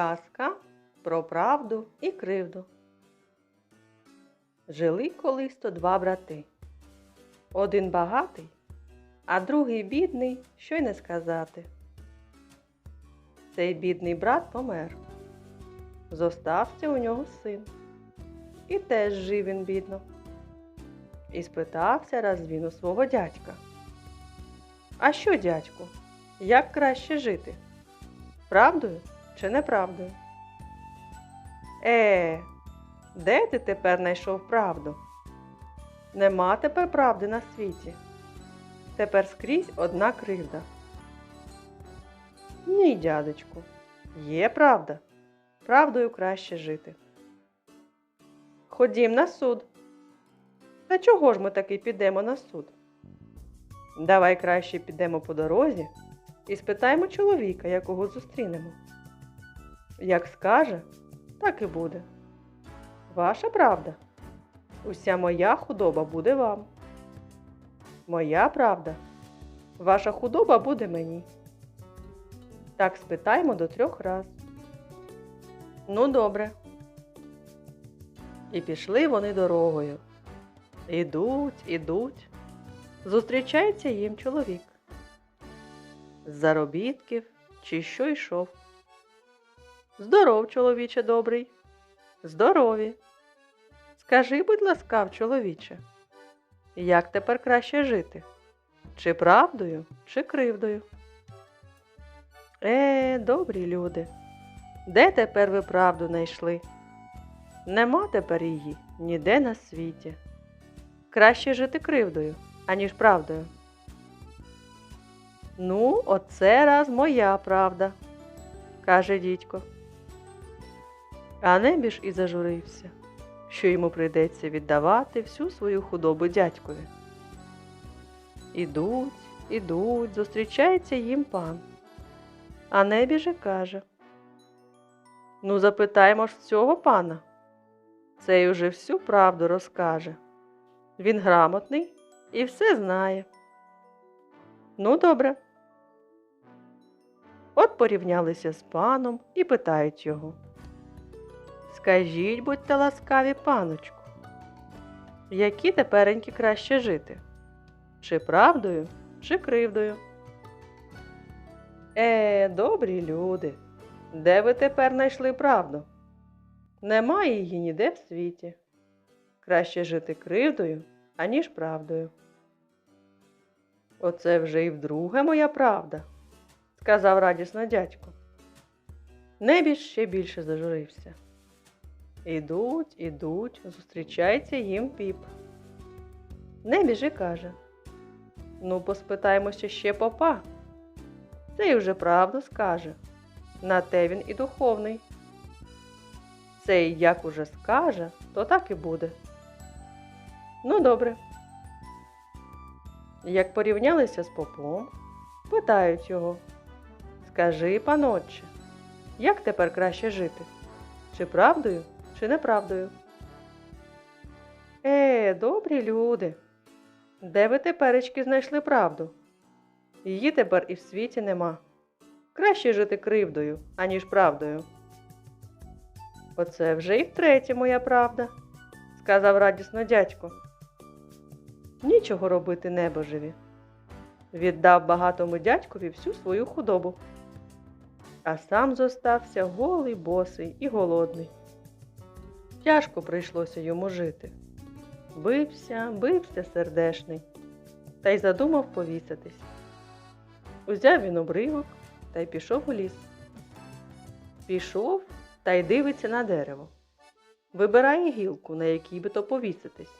Казка про правду і кривду. Жили колись то два брати. Один багатий, а другий бідний, що й не сказати. Цей бідний брат помер. Зостався у нього син. І теж жив він бідно. І спитався раз він у свого дядька. А що, дядьку, як краще жити? Правдою чи неправдою? Е, де ти тепер знайшов правду? Нема тепер правди на світі. Тепер скрізь одна кривда. Ні, дядечку, є правда. Правдою краще жити. Ходім на суд. Та чого ж ми таки підемо на суд? Давай краще підемо по дорозі і спитаємо чоловіка, якого зустрінемо. Як скаже, так і буде. Ваша правда. Уся моя худоба буде вам. Моя правда. Ваша худоба буде мені. Так спитаємо до трьох раз. Ну, добре. І пішли вони дорогою. Ідуть, ідуть. Зустрічається їм чоловік. З заробітків чи що йшов. Здоров, чоловіче добрий. Здорові. Скажи, будь ласкав, чоловіче, як тепер краще жити? Чи правдою, чи кривдою? Е, добрі люди, де тепер ви правду знайшли? Нема тепер її ніде на світі. Краще жити кривдою, аніж правдою. Ну, оце раз моя правда, каже дідько. А небіж і зажурився, що йому прийдеться віддавати всю свою худобу дядькові. Ідуть, ідуть, зустрічається їм пан. А небіж і каже: Ну, запитаємо ж цього пана. Цей уже всю правду розкаже. Він грамотний і все знає. Ну, добре. От порівнялися з паном і питають його. Скажіть, будьте ласкаві, паночку, які тепереньки краще жити? Чи правдою, чи кривдою? Е, добрі люди, де ви тепер знайшли правду? Немає її ніде в світі. Краще жити кривдою, аніж правдою. Оце вже і вдруге моя правда, сказав радісно дядько. Небіж ще більше зажурився. Ідуть, ідуть, зустрічається їм піп. Небіж і каже. Ну, поспитаємося ще попа. Цей уже правду скаже. На те він і духовний. Цей як уже скаже, то так і буде. Ну, добре. Як порівнялися з попом, питають його Скажи, панотче, як тепер краще жити? Чи правдою, чи неправдою? Е, добрі люди, де ви теперечки знайшли правду? Її тепер і в світі нема. Краще жити кривдою, аніж правдою. Оце вже і втретє моя правда, сказав радісно дядько. Нічого робити небожеві. Віддав багатому дядькові всю свою худобу, а сам зостався голий, босий і голодний. Тяжко прийшлося йому жити. Бився, бився сердешний, та й задумав повіситись. Узяв він обривок та й пішов у ліс. Пішов та й дивиться на дерево. Вибирає гілку, на якій би то повіситись.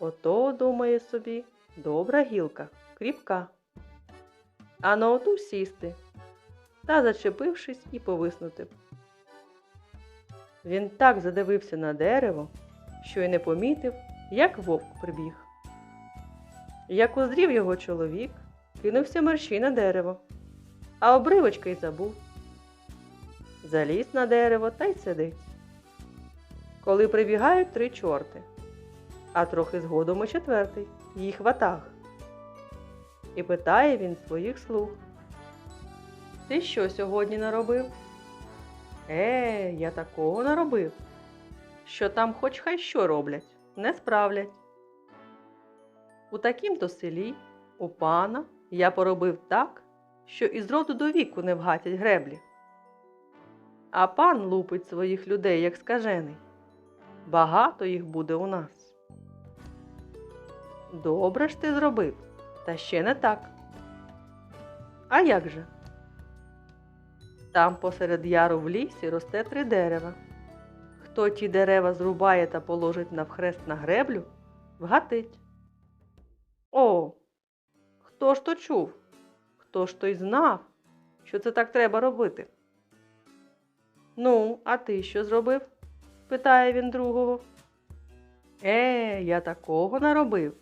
Ото, думає собі, добра гілка, кріпка. А на оту сісти та, зачепившись, і повиснути. Він так задивився на дерево, що й не помітив, як вовк прибіг. Як узрів його чоловік, кинувся мерщій на дерево, а обривочка й забув. Заліз на дерево та й сидить. Коли прибігають три чорти, а трохи згодом і четвертий, їх ватаг. І питає він своїх слуг. Ти що сьогодні наробив? Е, я такого не робив. Що там хоч хай що роблять, не справлять. У такім-то селі, у пана, я поробив так, що із роду до віку не вгатять греблі. А пан лупить своїх людей, як скажений. Багато їх буде у нас. Добре ж ти зробив, та ще не так. А як же? Там посеред яру в лісі росте три дерева. Хто ті дерева зрубає та положить навхрест на греблю, вгатить. О, хто ж то чув? Хто ж то й знав, що це так треба робити? Ну, а ти що зробив? питає він другого. Е, я такого наробив,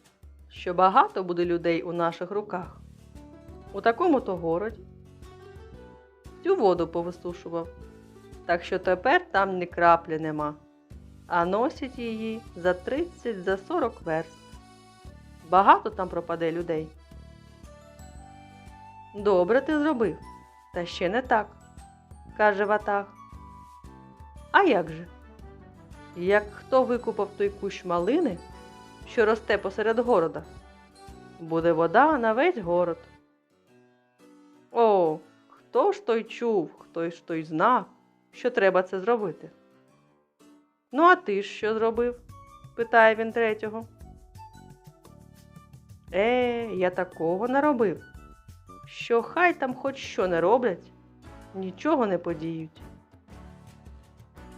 що багато буде людей у наших руках. У такому то городі. Всю воду повисушував, так що тепер там ні краплі нема, а носять її за 30 за 40 верст. Багато там пропаде людей. Добре ти зробив, та ще не так, каже Ватаг. А як же? Як хто викупав той кущ малини, що росте посеред города, буде вода на весь город. Хто ж той чув, хто ж той знав, що треба це зробити? Ну, а ти ж що зробив? питає він третього. Е, я такого наробив, що хай там хоч що не роблять, нічого не подіють.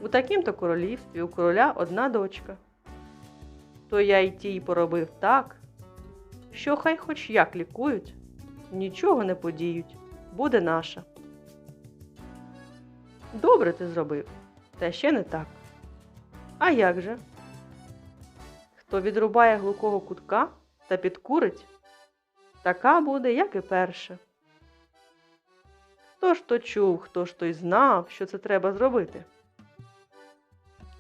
У такім-то королівстві у короля одна дочка. То я й тій поробив так, що хай хоч як лікують, нічого не подіють, буде наша. Добре ти зробив, та ще не так. А як же? Хто відрубає глухого кутка та підкурить, така буде, як і перше. Хто ж то чув, хто ж то й знав, що це треба зробити?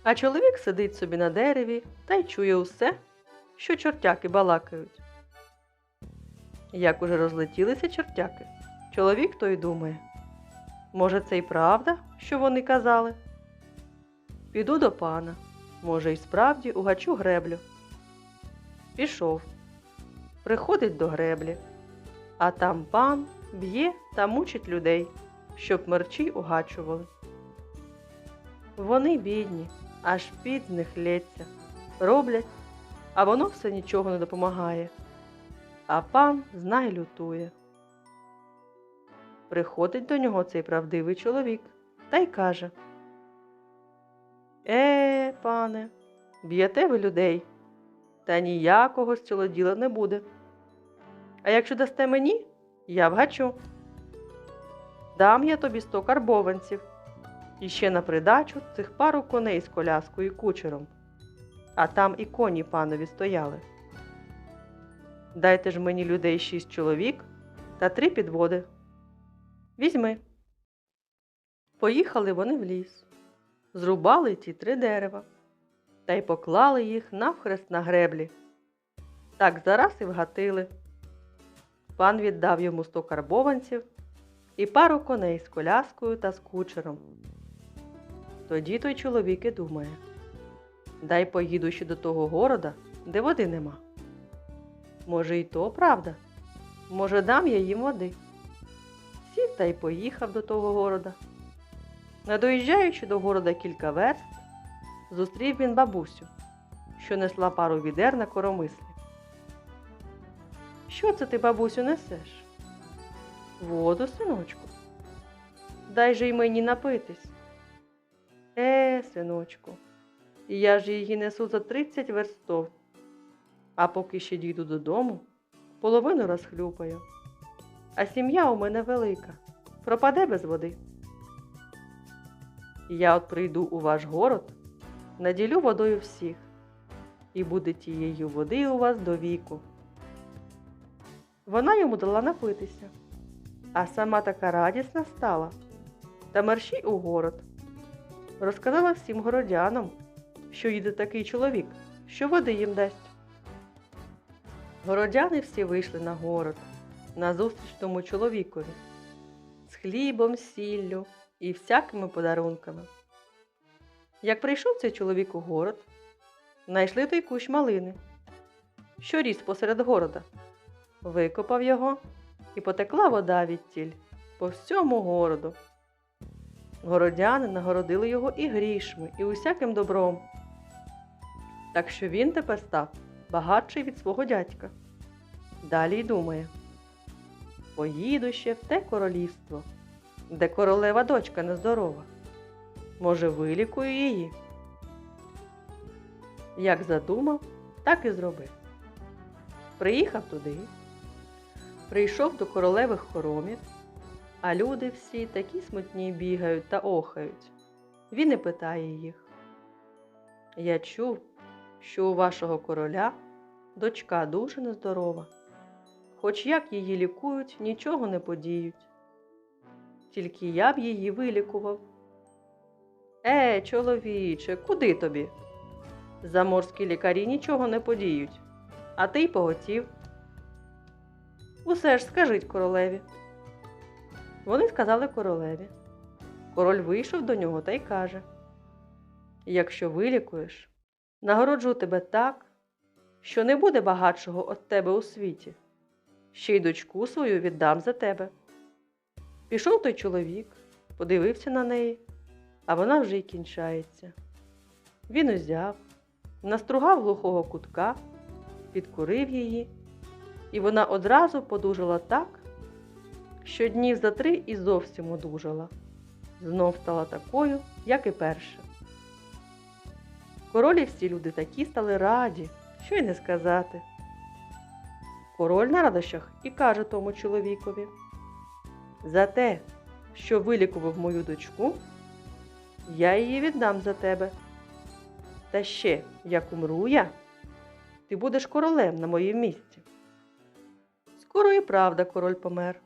А чоловік сидить собі на дереві та й чує усе, що чортяки балакають. Як уже розлетілися чортяки, чоловік той думає, може, це й правда, що вони казали? Піду до пана, може, й справді угачу греблю. Пішов, приходить до греблі, а там пан б'є та мучить людей, щоб мерчі угачували. Вони бідні, аж під них лється, роблять, а воно все нічого не допомагає. А пан знай лютує. Приходить до нього цей правдивий чоловік та й каже Е, пане, б'єте ви людей, та ніякого з цього діла не буде. А якщо дасте мені, я вгачу. Дам я тобі сто карбованців. І ще на придачу цих пару коней з коляскою і кучером. А там і коні панові стояли. Дайте ж мені людей шість чоловік та три підводи. Візьми. Поїхали вони в ліс, зрубали ті три дерева та й поклали їх навхрест на греблі. Так зараз і вгатили. Пан віддав йому сто карбованців і пару коней з коляскою та з кучером. Тоді той чоловік і думає Дай поїду ще до того города, де води нема. Може, і то правда? Може, дам я їм води. Та й поїхав до того города. Не доїжджаючи до города кілька верст, зустрів він бабусю, що несла пару відер на коромислі. Що це ти, бабусю, несеш? Воду, синочку. Дай же й мені напитись. Е, синочку, я ж її несу за 30 верстов, а поки ще дійду додому, половину розхлюпаю. А сім'я у мене велика, пропаде без води. Я от прийду у ваш город, наділю водою всіх, і буде тією води у вас до віку. Вона йому дала напитися, а сама така радісна стала та мерщій у город розказала всім городянам, що їде такий чоловік, що води їм дасть. Городяни всі вийшли на город, назустріч тому чоловікові, хлібом, сіллю і всякими подарунками. Як прийшов цей чоловік у город, знайшли той кущ малини, що ріс посеред города, викопав його і потекла вода відтіль по всьому городу. Городяни нагородили його і грішми, і усяким добром. Так що він тепер став багатший від свого дядька. Далі й думає: поїду ще в те королівство, де королева дочка нездорова. Може, вилікую її. Як задумав, так і зробив. Приїхав туди, прийшов до королевих хоромів, а люди всі такі смутні бігають та охають. Він і питає їх. Я чув, що у вашого короля дочка дуже нездорова, хоч як її лікують, нічого не подіють. Тільки я б її вилікував. Е, чоловіче, куди тобі? Заморські лікарі нічого не подіють, а ти й поготів. Усе ж скажіть королеві. Вони сказали королеві. Король вийшов до нього та й каже: Якщо вилікуєш, нагороджу тебе так, що не буде багатшого від тебе у світі, ще й дочку свою віддам за тебе. Пішов той чоловік, подивився на неї, а вона вже й кінчається. Він узяв, настругав глухого кутка, підкурив її, і вона одразу подужала так, що днів за три і зовсім одужала. Знов стала такою, як і перша. Король і всі люди такі стали раді, що й не сказати. Король на радощах і каже тому чоловікові: За те, що вилікував мою дочку, я її віддам за тебе. Та ще, як умру я, ти будеш королем на моїм місці. Скоро і правда король помер,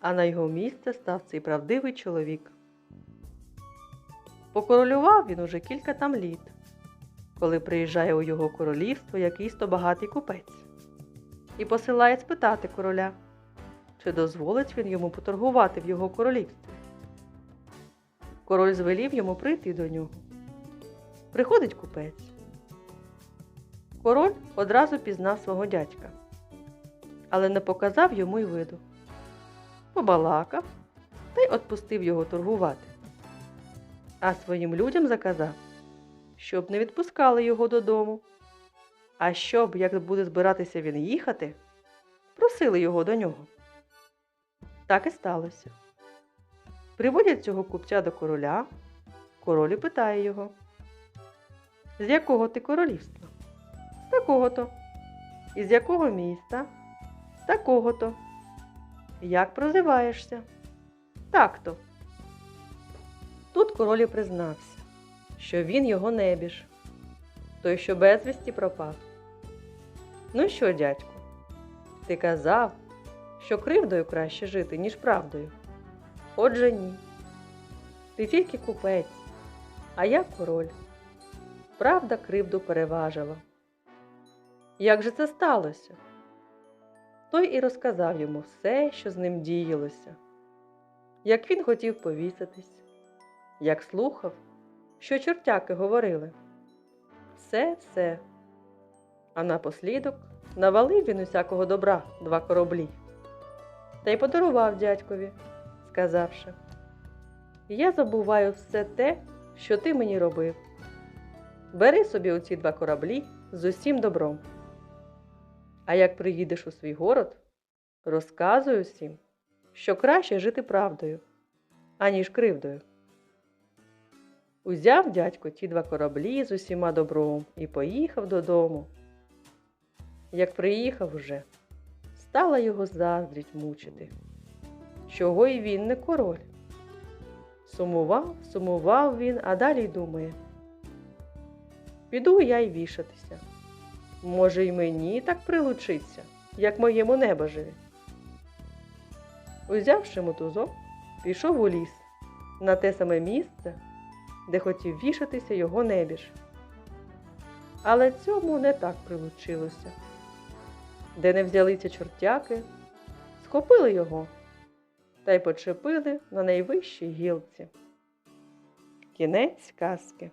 а на його місце став цей правдивий чоловік. Покоролював він уже кілька там літ, коли приїжджає у його королівство якийсь то багатий купець і посилає спитати короля, чи дозволить він йому поторгувати в його королівстві. Король звелів йому прийти до нього. Приходить купець. Король одразу пізнав свого дядька, але не показав йому й виду. Побалакав та й отпустив його торгувати. А своїм людям заказав, щоб не відпускали його додому. А щоб, як буде збиратися він їхати, просили його до нього. Так і сталося. Приводять цього купця до короля, король і питає його. З якого ти королівства? Такого-то. Із якого міста? Такого-то. Як прозиваєшся? Так-то. Тут король і признався, що він його небіж, той, що безвісті пропав. Ну що, дядьку, ти казав, що кривдою краще жити, ніж правдою. Отже ні. Ти тільки купець, а я король. Правда кривду переважила. Як же це сталося? Той і розказав йому все, що з ним діялося, як він хотів повіситись, як слухав, що чортяки говорили. Все, все. А напослідок навалив він усякого добра два кораблі. Та й подарував дядькові, сказавши: Я забуваю все те, що ти мені робив. Бери собі оці два кораблі з усім добром. А як приїдеш у свій город, розказуй усім, що краще жити правдою, аніж кривдою. Узяв дядько ті два кораблі з усіма добром і поїхав додому. Як приїхав уже, стала його заздріть мучити. Чого й він не король? Сумував, сумував він, а далі й думає. Піду я й вішатися. Може, й мені так прилучиться, як моєму небожеві. Узявши мотузок, пішов у ліс на те саме місце, де хотів вішатися його небіж. Але цьому не так прилучилося. Де не взялися чортяки, схопили його та й почепили на найвищій гілці. Кінець казки.